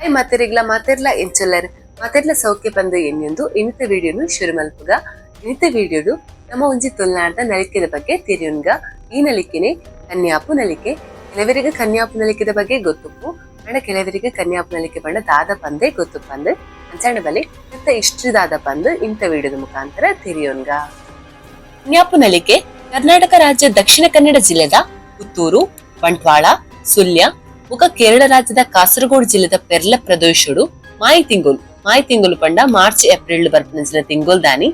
I ಮಾತೆರಿಗ್ಲ ಮಾತೆರ್ಲ ಎಂಚಲ್ಲರ್ ಮಾತೆರ್ಲ ಸೌಖ್ಯ ಪಂದ ಎನ್ನೆಂದು ಇನಿತ ವಿಡಿಯೋನು ಶುರು ಮಲ್ಪುಗ ಇನಿತ ವಿಡಿಯೋಡು ನಮ್ಮ ಒಂಜಿ ತುಲ್ನಾಡ್ದ ನಲಿಕೆದ ಬಗ್ಗೆ ತಿರಿಯುನ್ಗ ಈ ನಲಿಕೆನೆ ಕನ್ಯಾಪು ನಲಿಕೆ. ಕೆಲವರಿಗೆ ಕನ್ಯಾಪು ನಲಿಕೆದ ಬಗ್ಗೆ ಗೊತ್ತುಪ್ಪು. ಅಂಡ ಕೆಲವರಿಗೆ ಕನ್ಯಾಪು ನಲಿಕೆ ಬಣ್ಣ ದಾದ ಪಂದೆ ಗೊತ್ತು ಪಂದು ಅಂಚಣ ಬಲಿ ಇಂತ ಇಷ್ಟ್ರಿ ದಾದ ಪಂದು ಇಂಥ ವಿಡಿಯೋದ ಮುಖಾಂತರ ತಿರಿಯೋನ್ಗ ಕನ್ಯಾಪು ನಲಿಕೆ ಕರ್ನಾಟಕ ರಾಜ್ಯ ದಕ್ಷಿಣ ಕನ್ನಡ ಜಿಲ್ಲೆದ ಪುತ್ತೂರು, ಬಂಟ್ವಾಳ ಸುಳ್ಯ ಮುಖ ಕೇರಳ ರಾಜ್ಯದ ಕಾಸರಗೋಡು ಜಿಲ್ಲೆದ ಪೆರ್ಲ ಪ್ರದೇಶಡು ಮಾಯಿ ತಿಂಗುಲು. ಮಾಯಿ ತಿಂಗುಲು ಪಂಡ ಮಾರ್ಚ್ ಏಪ್ರಿಲ್ ಬರ್ಪನಂಚಿನ ತಿಂಗೋಲ್ ದಾನಿ.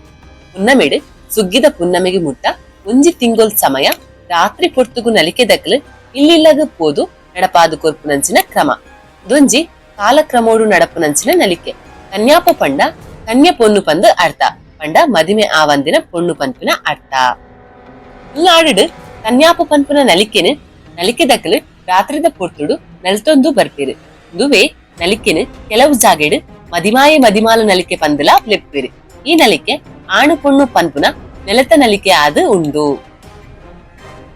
ಪುನ್ನಮೆಡು, ಸುಗ್ಗಿದ ಪುನ್ನಮೆಗೆ ಮುಟ್ಟ ಒಂಜಿ ತಿಂಗೋಲ್ ಸಮಯ ರಾತ್ರಿ ಪೊರ್ತುಗು ನಲಿಕೆ ದಕ್ಕಲು ಇಲ್ಲಿಲ್ಲಗ ಪೋದು ನಡಪಾದು ಕೊರ್ಪುನಂಚಿನ ಕ್ರಮ. ದೊಂಜಿ ಕಾಲಕ್ರಮೋಡು ನಡಪುನಂಚಿನ ನಲಿಕೆ. ಕನ್ಯಾಪ ಪಂಡ ಕನ್ಯ ಪೊನ್ನು ಪಂದು ಅರ್ಥ. ಪಂಡ ಮದಿಮೆ ಆವಂದಿನ ಪೊಣ್ಣು ಪಂಪಿನ ಅರ್ಥ. ಉಳ್ಳಾಡಿಡು ಕನ್ಯಾಪ ಪನ್ಪುನ ನಲಿಕೆನು ನಲಿಕೆ ರಾತ್ರಿದ ಪೊರ್ತುಡು ನಲ್ತೊಂದು ಬರ್ಪಿರು ದುವೆ, ನಲಿಕೆನು ಕೆಲವು ಜಾಗೆಡು ಮದಿಮಾಯಿ ಮದಿಮಾಲು ನಲಿಕೆ ಪಂದಲ ಲೆಪ್ಪಿರು. ಈ ನಲಿಕೆ ಆಣು ಪನ್ಪುನ ನೆಲತ ನಲಿಕೆ ಆದು ಉಂಡು.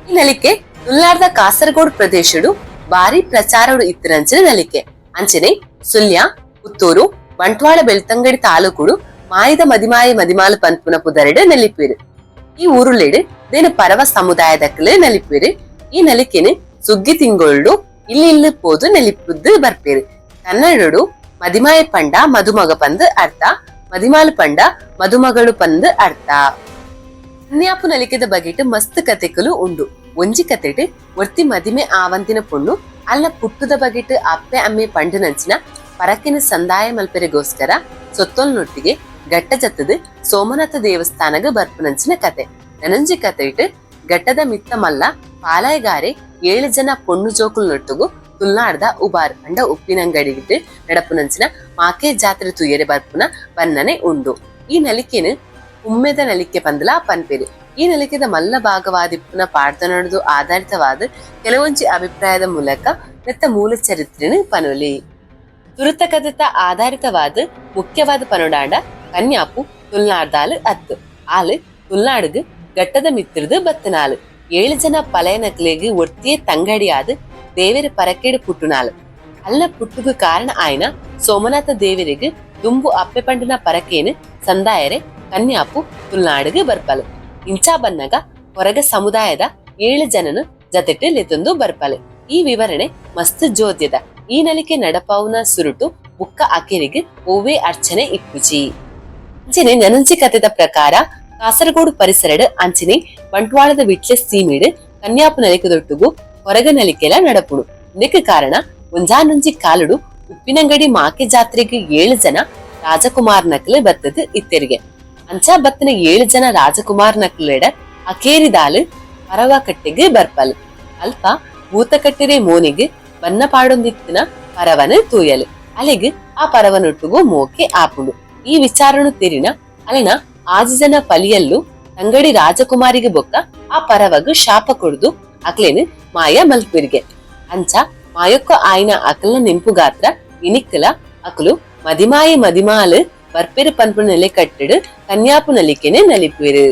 ಈ ನಲಿಕೆ ತುಲ್ಲಾರ್ದ ಕಾಸರಗೋಡು ಪ್ರದೇಶಡು ಬಾರಿ ಪ್ರಚಾರಡು ಇತ್ತಿರಂಚಿನ ನಲಿಕೆ. ಅಂಚನೆ ಸುಲ್ಯ, ಪುತ್ತೂರು, ಬಂಟ್ವಾಳ ಬೆಳ್ತಂಗಡಿ ತಾಲೂಕುಡು ಮಾಯದ ಮದಿಮಾಯಿ ಮದಿಮಾಲು ಪಂಪುನ ಪುದರಡು ನೆಲಿಪಿರು. ಈ ಊರುಲೆಡು ದೇನು ಪರವ ಸಮುದಾಯದಕ್ಕಲೆ ನೆಲಿಪಿರು. ಈ ನಲಿಕೆನು ಸುಗ್ಗಿ ತಿಂಗೊಳ್ಳು, ಇಲ್ಲಿ ಇಲ್ಲಿ ಪೋದು ನೆಲಿಪುದ್ದು ಬರ್ಪೇರು. ಕನ್ನಡಡು, ಮದಿಮಾಯ ಪಂಡ, ಮದುಮಗ ಪಂದ್ ಅರ್ಥ. ಮದಿಮಾಲು ಪಂಡ, ಮದುಮಗಳು ಪಂದ್ ಅರ್ಥ. ಕನ್ಯಾಪು ನಲಿಕೆದ ಬಗೆಟ್ ಮಸ್ತ್ ಕತೆಕಲು ಉಂಡು. ಒಂಜಿ ಕತೆಟ್ ಒರ್ತಿ ಮದಿಮೆ ಆವಂತಿನ ಪೊಣ್ಣು, ಅಲ್ಲ ಪುಟ್ಟದ ಬಗೆಟ್ ಅಪ್ಪೆ, ಅಮ್ಮೆ, ಪಂಡು ನಂಚಿನ ಪರಕಿನ ಸಂದಾಯ ಮಲ್ಪೆರೆಗೋಸ್ಕರ ಸೊತ್ತೊಲ್ನೊಟ್ಟಿಗೆ ಘಟ್ಟ ಜತ್ತದ ಸೋಮನಾಥ ದೇವಸ್ಥಾನಗ ಬರ್ಪುನಂಚಿನ ಕತೆ. ನನಂಜಿ ಕತೆಟ್ ಘಟ್ಟದ ಮಿತ್ತ ಮಲ್ಲ ಪಾಲಾಯಗಾರೆ ಏಳು ಜನ ಪೊಣ್ಣು ಜೋಕುಲ್ ನೊಟ್ಟುಗು, ತುಲ್ನಾಡ್ದ ಉಬಾರ್ ಅಂಡ ಉಪ್ಪಿನಂಗಡಿಗಿಟ್ಟು ನಡಪುನಂಚಿನ ಮಾಕೆ ಜಾತ್ರೆ ತುಯ್ಯರೆ ಬರ್ಪುನ ಬನ್ನನೆ ಉಂಡು. ಈ ನಲಿಕೆನು ಉಮ್ಮೆದ ನಲಿಕೆ ಪಂದಲ ಪನ್ಪೆರು. ಈ ನಲಿಕೆದ ಮಲ್ಲ ಭಾಗವಾದಿಪ್ಪುನ ಪಾಡ್ದನೊಡದು ಆಧಾರಿತವಾದ ಕೆಲವೊಂಜಿ ಅಭಿಪ್ರಾಯದ ಮೂಲಕ ನೆತ್ತ ಮೂಲ ಚರಿತ್ರೆನು ಪನೊಲಿ. ತುರುತ ಕಥೆತ ಆಧಾರಿತವಾದ ಮುಖ್ಯವಾದ ಪನುಡಾಂಡ ಕನ್ಯಾಪು, ತುಲ್ನಾಡ್ದಾಲು ಅತ್ತು. ಆಲು ತುಲ್ನಾಡುಗು ಘಟ್ಟದ ಮಿತ್ರದು ಬತ್ತನಾಲು. ಏಳು ಜನ ಪಲಯ ನಕ್ಲೆಗ್ ತಂಗಡಿ ತಂಗಡಿಯಾದ ದೇವರ ಪರಕೇಡು ಪುಟ್ಟುನಾಲು ಅಲ್ಲ ಪುಟ್ಟುಗು ಕಾರಣ ಆಯ್ನ ಸೋಮನಾಥ ದೇವರಿಗೆ ದುಂಬು ಅಪ್ಪೆ ಪಂಡಿನ ಪರಕೇನು ಸಂದಾಯರೆ ಕನ್ಯಾಪು ತುಲ್ನಾಡುಗೆ ಬರ್ಪಲು. ಇಂಚಾ ಬನ್ನಗ ಹೊರಗ ಸಮುದಾಯದ ಏಳು ಜನನು ಜತೆಟ್ಟು ಲೆತೊಂದು ಬರ್ಪಲು. ಈ ವಿವರಣೆ ಮಸ್ತ್ ಜೋದ್ಯದ. ಈ ನಲಿಕೆ ನಡಪಾವುನ ಸುರುಟು ಬುಕ್ಕ ಅಕೆರಿಗೆ ಓವೇ ಅರ್ಚನೆ ಇಪ್ಪುಜಿ ಅಂಚನೆ ನನಂಚಿ ಕಥೆದ ಪ್ರಕಾರ ಕಾಸರಗೋಡು ಪರಿಸರಡ್ ಅಂಚಿನ, ಬಂಟ್ವಾಳದ ವಿಟ್ಲೆ ಸೀಮಿಡ್, ಕನ್ಯಾಪು ನಲಿಕೆದೊಟ್ಟುಗು ಹೊರಗ ನಲಿಕೆಲ ನಡಪುಡು. ಇದಕ್ಕೆ ಕಾರಣ ಒಂಜಾನೊಂಜಿ ಕಾಲುಡು ಉಪ್ಪಿನಂಗಡಿ ಮಾಕೆ ಜಾತ್ರೆಗೆ ಏಳು ಜನ ರಾಜಕುಮಾರ್ ನಕಲೆ ಬತ್ತದು ಇತ್ತೆರಿಗೆ. ಅಂಚ ಬತ್ತನ ಏಳು ಜನ ರಾಜಕುಮಾರ್ ನಕಲೆಡ ಅಕೇರಿದಾಲು ಪರವ ಕಟ್ಟೆಗೆ ಬರ್ಪಲ್. ಅಲ್ಪ ಭೂತಕಟ್ಟಿರೆ ಮೋನಿಗೆ ಬನ್ನ ಪಾಡೊಂದಿತ್ತಿನ ಪರವನ ತೂಯಲು. ಅಲೆಗೆ ಆ ಪರವನೊಟ್ಟುಗು ಮೋಕೆ ಆಪುಡು. ಈ ವಿಚಾರನು ತೆರಿನ ಅಲೆನ ಆಜು ಜನ ಪಲಿಯಲ್ಲು ತಂಗಡಿ ರಾಜಕುಮಾರಿಗೆ ಬೊಕ್ಕ ಆ ಪರವಗು ಶಾಪ ಕೊಡುದು ಅಕ್ಲೇನು ಮಾಯ ಮಲ್ಪಿರ್ಗೆ ಅಂಚ ಮಾಯೊಕ್ಕ ಆಯ್ನ ಅಕಲ್ನ ನೆಂಪು ಗಾತ್ರ ಇನಿಕ್ಕಲ ಅಕಲು ಮದಿಮಾಯಿ ಮದಿಮಾಲು ಬರ್ಪೆರು ಪನ್ಪು ನೆಲೆ ಕಟ್ಟಿಡು ಕನ್ಯಾಪು ನಲಿಕೆನೆ ನಲಿಪಿರು